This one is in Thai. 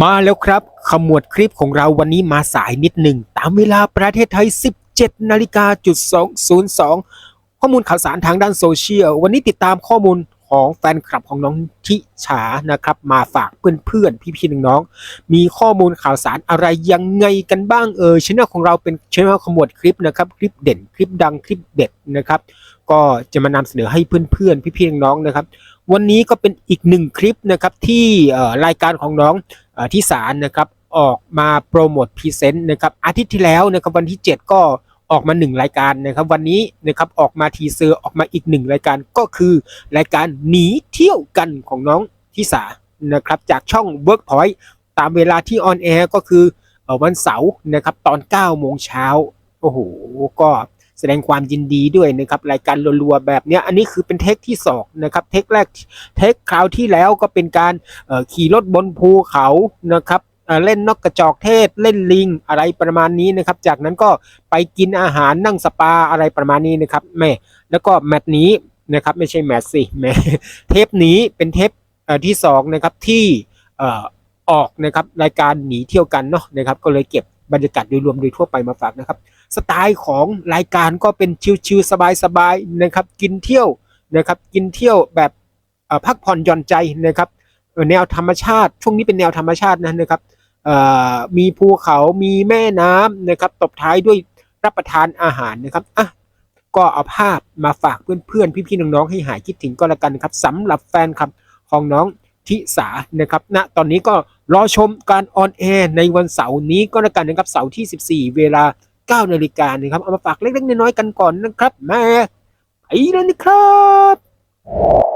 มาแล้วครับขมวดคลิปของเราวันนี้มาสายนิดหนึ่ง ตามเวลาประเทศไทย 17นาฬิกาจุด202 ข้อมูลข่าวสารทางด้านโซเชียล วันนี้ติดตามข้อมูลของแฟนคลับของน้องทิฉานะครับ มาฝากเพื่อนๆ พี่ๆน้องๆมีข้อมูลข่าวสารอะไรยังไงกันบ้างเออช่องของเราเป็นช่องขมวดคลิปนะครับ คลิปเด่นคลิปดังคลิปเด็ดนะครับ ก็จะมานำเสนอให้เพื่อนๆ พี่ๆน้องๆนะครับ วันนี้ก็เป็นอีกหนึ่งคลิปนะครับที่รายการของน้องอที่ศาลนะครับออกมาโปรโมทพรีเซนต์นะครับอาทิตย์ที่แล้วนะครับวันที่ 7 ก็ออกมา 1 รายการนะครับ วันนี้นะครับออกมาทีเซอร์ออกมาอีกหนึ่งรายการก็คือรายการหนีเที่ยวกันของน้องทิสานะครับจากช่อง Workpoint ตามเวลาที่ออนแอร์ก็คืออวันเสาร์นะครับตอน9โมงเช้าโอ้โหก็ แสดงความยินดีด้วยนะครับรายการรัวๆแบบเนี้ยอันนี้คือเป็นเทคที่สองนะครับเทคแรกเทคคราวที่แล้วก็เป็นการขี่รถบนภูเขานะครับเล่นนกกระจอกเทศเล่นลิงอะไรประมาณนี้นะครับ จากนั้นก็ไปกินอาหารนั่งสปาอะไรประมาณนี้นะครับแม่แล้วก็แมตช์นี้นะครับไม่ใช่แมตช์สิแม่เทปนี้เป็นเทปเที่สองนะครับที่ออกนะครับรายการหนีเที่ยวกันเนาะนะครับก็เลยเก็บ บรรยากาศโดยรวมโดยทั่วไปมาฝากนะครับ สไตล์ของรายการก็เป็นชิลๆสบายๆนะครับ กินเที่ยวนะครับ กินเที่ยวแบบพักผ่อนหย่อนใจนะครับ แนวธรรมชาติ ช่วงนี้เป็นแนวธรรมชาตินะนะครับมีภูเขามีแม่น้ำนะครับ ตบท้ายด้วยรับประทานอาหารนะครับอะก็เอาภาพมาฝากเพื่อนๆ พี่ๆ น้องๆ ให้หายคิดถึงก็แล้วกันครับสำหรับแฟนคลับของน้องทิสานะครับณตอนนี้ก็รอชมการออนแอร์ในวันเสาร์นี้ก็แล้วกันนะครับเสาร์ที่ 14 เวลา 9 นาฬิกานะครับเอามาฝากเล็กๆน้อยๆกันก่อนนะครับแม่ไปแล้วนะครับ